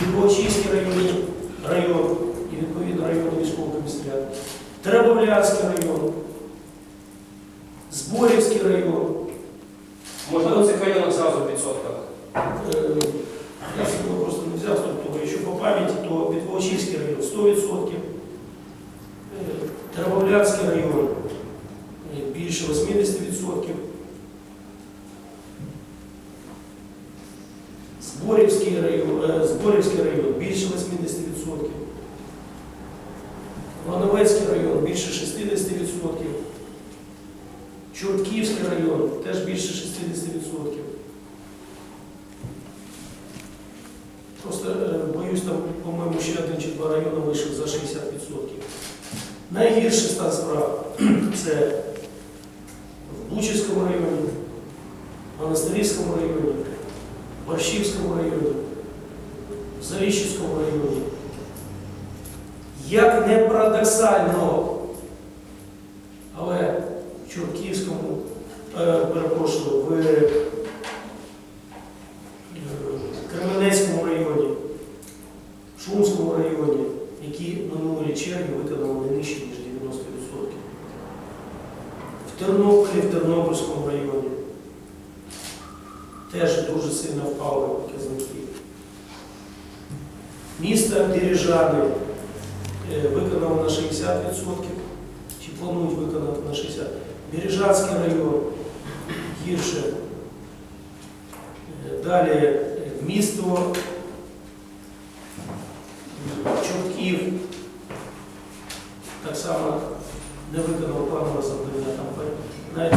Білочиський район, район і відповідно районний військовий комісаріат, Требовлянський район, Зборівський район. Можна у цих районах зразу в відсотках? Е, я себе просто не взяв структуру. Якщо по пам'яті, то Білочиський район 100%, е, Тербовлянський район е, більше 80%. Зборівський район, е, Зборівський район більше 80%, Лановецький район більше 60%, Чортківський район теж більше 60%. Просто е, боюсь, там, по-моєму, ще один чи два райони вийшли за 60%. Найгірший стан справ це в Бучівському районі, Монастирському районі, Борщівському районі, в Зарічівському районі. Як не парадоксально, але в Чортківському, е, перепрошую, в е, Кременецькому районі, Шумському районі, які минулі черги виконали не нижче, ніж 90%. В Тернополі, в Тернопільському районі теж дуже сильно впали показники. Місто Бережани е, виконало на 60%, чи планують виконати на 60%. Бережанський район гірше. Е, Далі е, місто Чортків так само не виконав планове завдання там навіть